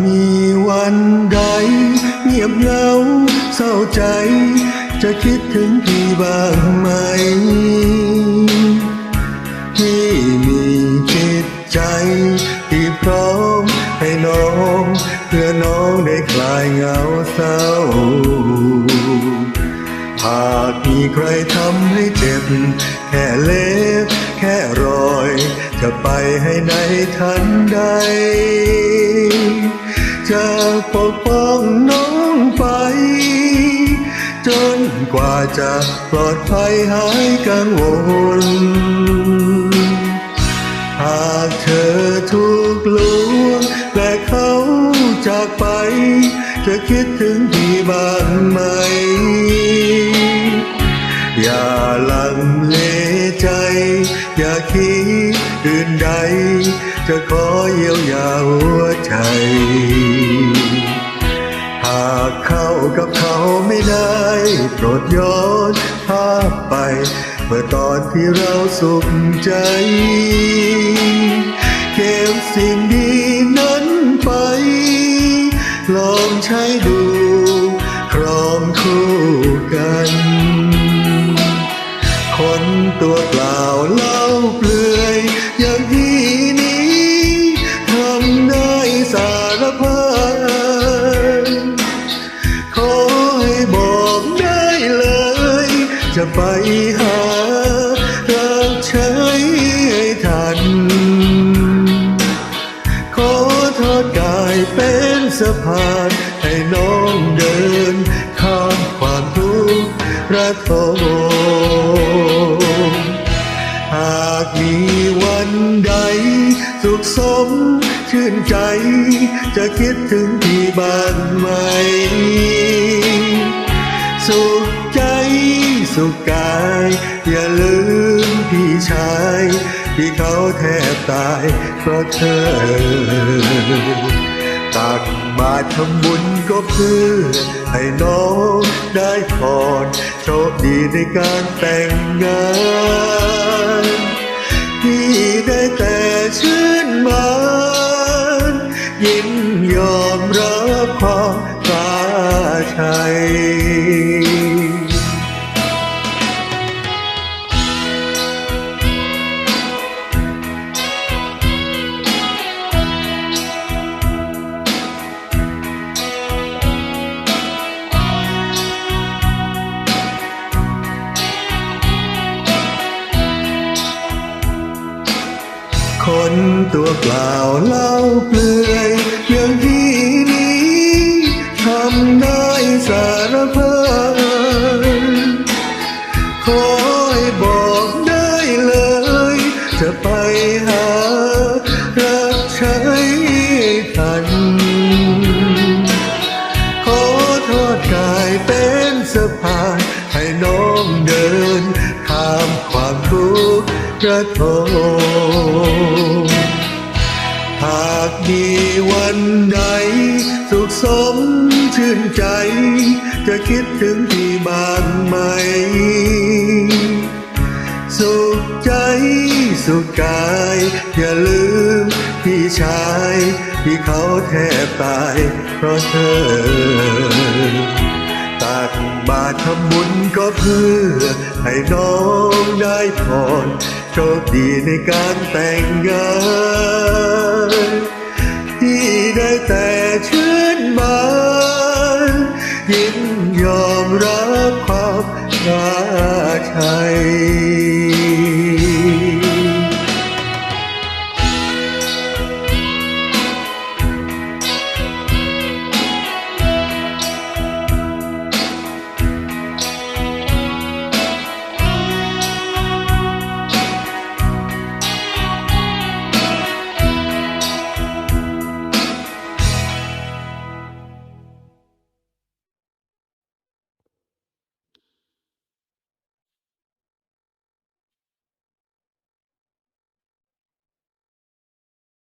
มีวันใด เงียบเหงาเศร้าใจ จะคิดถึงพี่บ้างไหมที่มีจิตใจ ที่พร้อมให้น้อง เพื่อน้องได้คลายเหงาเศร้าหากมีใครทำให้เจ็บ แค่เล็บ แค่รอย จะไปให้ในทันใด จะปกป้องน้องไป จนกว่าจะปลอดภัยหายกังวล หากเธอถูกลวงและเขาจากไป จะคิดถึงพี่บ้างไหม อย่าลัง อย่าคิดอื่นใด จะขอเยียวยาหัวใจ หากเข้ากับเขาไม่ได้ โปรดย้อนภาพไป เมื่อตอนที่เราสุขใจ เกมสิ่งดี คนตัวเปล่าเล่าเปลือย อย่างที่นี้ทำได้สารพัดขอให้บอกได้เลย จะไปหารักใช้ให้ทัน ขอทอดกายเป็นสะพานให้น้องเดินข้ามความทุกข์ระทม หากมีวันใด สุขสมชื่นใจ จะคิดถึงพี่บ้างไหมสุขใจสุขกาย อย่าลืมพี่ชาย ที่เขาแทบตายเพราะเธอตัก มาทำบุญก็เพื่อ ให้น้องได้พรโชคดีในการแต่งงานที่ได้แต่ชื่นมานยินยอมรับความตาชัย นตัวเปล่าเล่าเปลือยอย่างที่นี้ทำได้สารพัดขอให้บอกได้เลยจะไปหารักใช้ทัน ขอทอดกายเป็นสะพานให้น้องเดินข้ามความทุกข์ระทม คิดถึงพี่บ้างไหมสุขใจสุขกาย อย่าลืมพี่ชาย ที่เขาแทบตายเพราะเธอ ตักบาตรทำบุญก็เพื่อ ให้น้องได้พรโชคดีในการแต่งงาน รับความชาไทย